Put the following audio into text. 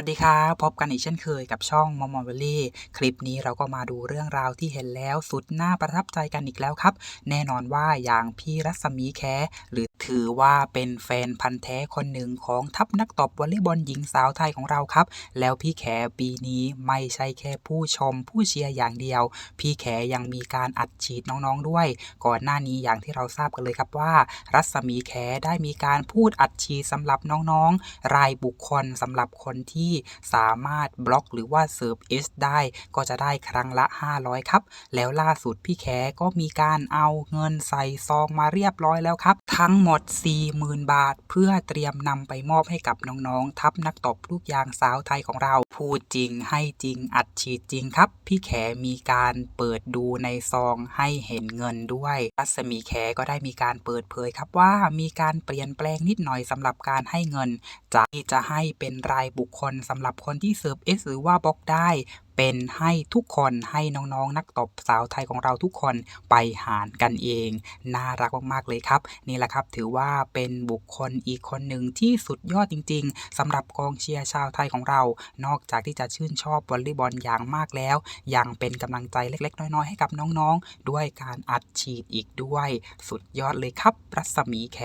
วัสดีครับพบกันอีกเช่นเคยกับช่องมอมมอเวลลี่คลิปนี้เราก็มาดูเรื่องราวที่เห็นแล้วสุดน่าประทับใจกันอีกแล้วครับ แน่นอนว่าอย่างพี่รัศมีแคหรือ ถือว่าเป็นแฟนพันธ์แท้คนหนึ่งของทัพนักตบวอลเลย์บอลหญิงสาวไทยของเราครับ แล้วพี่แขปีนี้ไม่ใช่แค่ผู้ชมผู้เชียร์อย่างเดียว พี่แขยังมีการอัดฉีดน้องๆด้วย ก่อนหน้านี้อย่างที่เราทราบกันเลยครับว่า รัศมีแขได้มีการพูดอัดฉีดสำหรับน้องๆ รายบุคคลสำหรับคนที่สามารถบล็อกหรือว่าเซิร์ฟเอสได้ ก็จะได้ครั้งละ 500 ครับ แล้วล่าสุดพี่แขก็มีการเอาเงินใส่ซองมาเรียบร้อยแล้วครับ ทั้งหมด40,000 บาท เพื่อเตรียมนำไปมอบให้กับน้องๆ ทัพนักตบลูกยางสาวไทยของเรา พูดจริงให้จริงอัดฉีดจริงครับ พี่แขมีการเปิดดูในซองให้เห็นเงินด้วยรัศมีแขก็ได้มีการเปิดเผยครับว่ามีการเปลี่ยนแปลงนิดหน่อยสำหรับการให้เงินจากที่จะให้เป็นรายบุคคลสำหรับคนที่เซิร์ฟเอสหรือว่าบล็อกได้ เป็นให้ทุกคนให้น้องๆ นักตบสาวไทยของเราทุกคนไปหารกันเอง น่ารักมากๆเลยครับ นี่แหละครับถือว่าเป็นบุคคลอีกคนหนึ่งที่สุดยอดจริง ๆสำหรับกองเชียร์ชาวไทยของเรา นอกจากที่จะชื่นชอบวอลเลย์บอลอย่างมากแล้ว ยังเป็นกำลังใจเล็กๆ น้อยๆ ให้กับน้องๆ ด้วยการอัดฉีดอีกด้วย สุดยอดเลยครับรัศมีแข